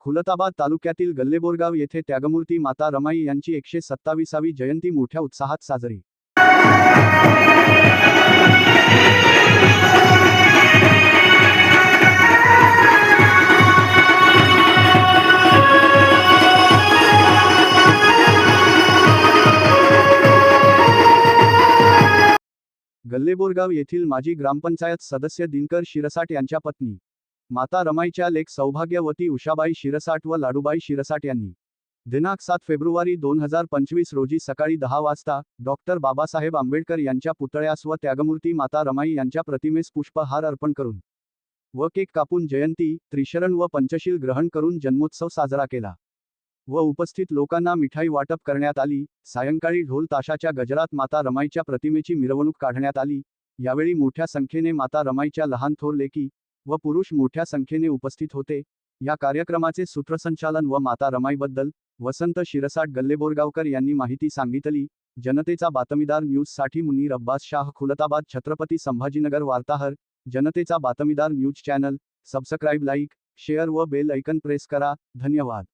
खुलताबाद तालुक्यातील गल्लेबोरगाव येथे त्यागमूर्ती माता रमाई यांची एकशे सत्ताविसावी जयंती मोठ्या उत्साहात साजरी. गल्लेबोरगाव येथील माजी ग्रामपंचायत सदस्य दिनकर शिरसाट यांच्या पत्नी. माता रमाईच्या लेख सौभाग्यवती उषाबाई शिरसाट व लाडूबाई शिरसाट यांनी. दिनांक सात फेब्रुवारी दोन हजार पंचवीस रोजी सकाळी दहा वाजता डॉक्टर बाबासाहेब आंबेडकर यांच्या पुतळ्यास व त्यागमूर्ती माता रमाई यांच्या प्रतिमेस पुष्पहार अर्पण करून. व केक कापून जयंती त्रिशरण व पंचशील ग्रहण करून जन्मोत्सव साजरा केला. व उपस्थित लोकांना मिठाई वाटप करण्यात आली. सायंकाळी ढोल ताशाच्या गजरात माता रमाईच्या प्रतिमेची मिरवणूक काढण्यात आली. यावेळी मोठ्या संख्येने माता रमाईच्या लहान थोर लेकी व पुरुष मोठ्या संख्येने उपस्थित होते. या कार्यक्रमाचे सूत्रसंचालन व माता रमाईबद्दल वसंत शिरसाट गल्लेबोरगावकर यांनी माहिती सांगितली. जनतेचा बातमीदार न्यूजसाठी मुनीर अब्बास शाह खुलताबाद छत्रपती संभाजीनगर वार्ताहर. जनतेचा बातमीदार news channel. Subscribe like share व बेल ऐकन प्रेस करा. धन्यवाद.